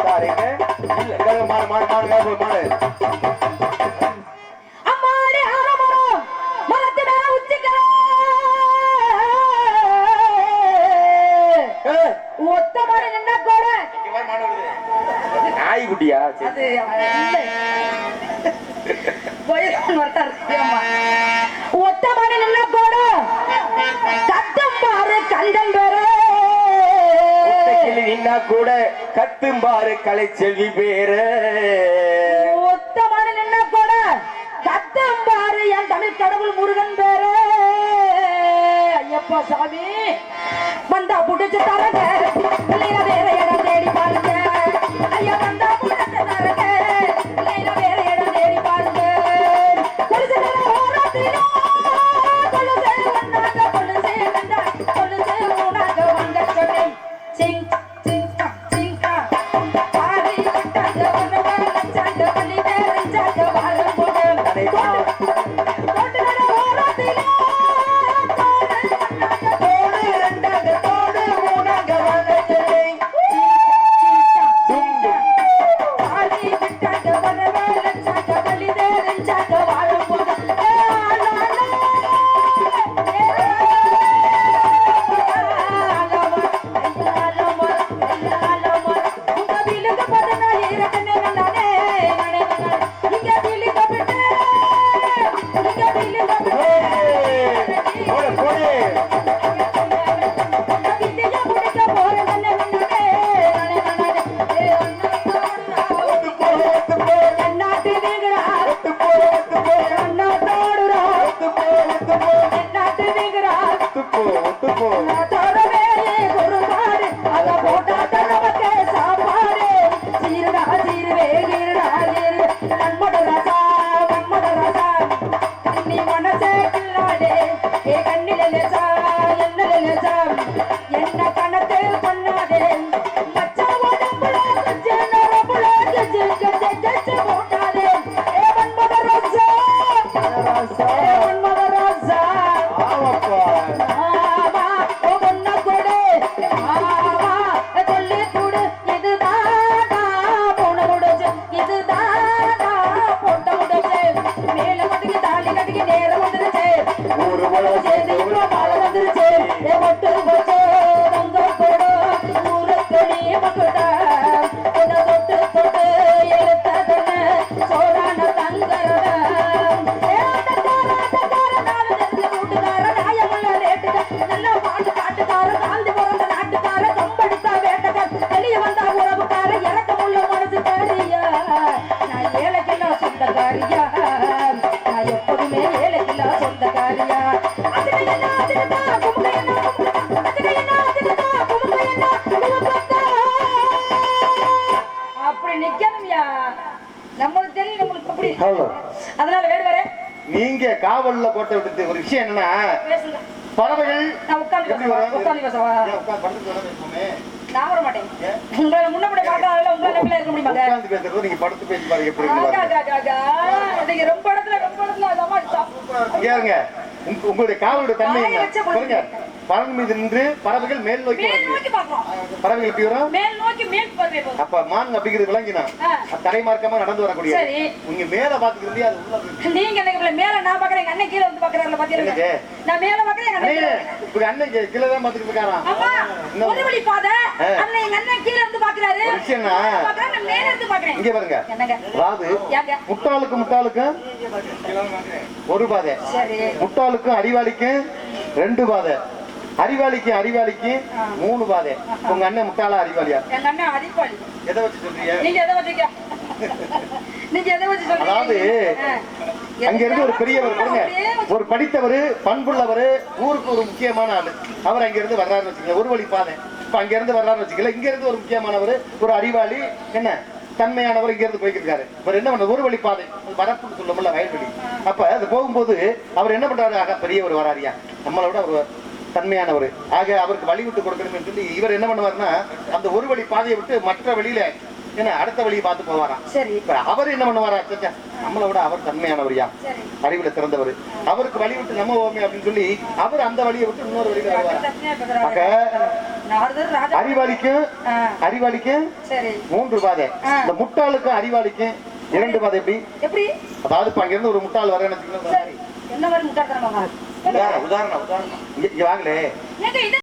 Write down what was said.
தாரேங்க இல்ல இல்ல, மாடு மாடு மாடு மாடு மாடு அம்மாடி ஆலமரம் மரத்து மேல உச்சிக்கல ஏய், ஒத்த மாடு நின்னா கூட. இங்க பாரு மாடு வருது. நாய்க்குட்டியா சரி. கத்தும் பாரு கலை செல்வி பேரு. ஒத்த என்ன நின்னா கூட கத்தம் பாரு என் தமிழ் கடவுள் முருகன் பேரு. ஐயப்பா சாமி வந்தா புடிச்சு தர வேற வேற ஒத்து போ, ஒத்து போ, நம்மளுக்கு தெரியும் நம்மளுக்கு அப்படி. அதனால வேறு வேற நீங்க காவல்ல போட்ட விட்டு ஒரு விஷயம் என்னன்னா பேசுங்க பறவைகள் நான் உட்கார்ந்து? உட்கார்ந்து பேசவா? நான் வர மாட்டேன்? உங்களை முன்னப்படி பார்க்காதல உங்களை நம்பில இருக்க முடியுமாங்க உட்கார்ந்து பேசுறது நீங்க படுத்து பேசி பாருங்க எப்படி இருக்கு பாருங்க. நீங்க ரொம்ப இடத்துல ரொம்ப இடத்துல சாப்பிட்டு இங்க இருங்க. உங்க- உங்களுடைய காவலுடைய தன்மை என்ன சொல்லுங்க பறவை மீது நின்று பறவைகள் மேல் நோக்கி பறவைகள் எப்படி வரும்? மேல் நோக்கி மேல் போதும் அப்ப மான் அப்படிங்கிறது விளங்கினா. தரைமார்க்கமா நடந்து வரக்கூடிய சரி. உங்க மேல பாத்துக்கிறது அது உள்ள. நீங்க எனக்கு மேல நான் பாக்குறேன் எங்க அண்ணன் கீழே வந்து பாக்குறாருல பாத்தீங்களா? நான் மேல பாக்குறேன் எங்க அண்ணே, அண்ணன். இப்ப அண்ணன் கீழே தான் பாத்துக்கிட்டு இருக்காராம். ஒரு வழி பாதை. அண்ணன் எங்க அண்ணன் கீழே இருந்து பாக்குறாரு விஷயம்னா, நான் மேல இருந்து பாக்குறேன் இங்க பாருங்க. ஏங்க முட்டாளுக்கு முட்டாளுக்கு ஒரு பாதை. சரி. முட்டாளுக்கும் அறிவாளிக்கும் ரெண்டு பாதை. அறிவாளிக்கு அறிவாளிக்கு மூணு பாதை. உங்க அண்ணன் முட்டாளா அறிவாளியா? எங்க அண்ணன் அடிப்பாளி எதை வச்சு சொல்றீங்க? நீங்க எதை வச்சுக்க நீங்க எதை வச்சு சொல்றீங்க? அதாவது, ஆ. அங்க இருந்து ஒரு பெரியவர் பாருங்க. ஒரு படித்தவர் பண்புள்ளவர் ஊருக்கு ஒரு முக்கியமான ஆளு. அவர் அங்க இருந்து வர்றாருன்னு வச்சுக்கோங்க. ஒரு வழி பாதை. இப்ப அங்க இருந்து வர்றாருன்னு வச்சுக்கல இங்க இருந்து ஒரு முக்கியமானவர் ஒரு அறிவாளி என்ன? தன்மையானவர் இங்க இருந்து போய்க்கிட்டு இருக்காரு. இவர் என்ன பண்ண ஒரு வழி பாதை. வரப்புன்னு சொல்லமுல்ல வயல்வெளி. அப்ப அது போகும்போது அவர் என்ன பண்றாரு? ஆக பெரியவர் வராரியா நம்மளோட அவர் தன்மையானவர். ஆக அவருக்கு வழி விட்டு கொடுக்கணும்னு சொல்லி இவர் என்ன பண்ணுவாருன்னா அந்த ஒரு வழி பாதையை விட்டு மற்ற வழியில என்ன அடுத்த வழியை பார்த்து போவாராம். சரி. இப்ப அவர் என்ன பண்ணுவாரா சச்சா, நம்மளை விட அவர் தன்மையானவரியா? அறிவுல சிறந்தவர் அவருக்கு வழி விட்டு நம்ம ஓமே அப்படின்னு சொல்லி அவர் அந்த வழியை விட்டு இன்னொரு வழியில வருவார் அறிவாளிக்கும் அறிவாளிக்கும் மூன்று பாதை. இந்த முட்டாளுக்கும் அறிவாளிக்கும் இரண்டு பாதை எப்படி? அதாவது அங்கிருந்து ஒரு முட்டாள் வரேன்னு வச்சுக்கோங்களேன். என்ன மாதிரி முட்டாள்தனமா உதாரணம் உதாரணம். இங்க வாங்களே.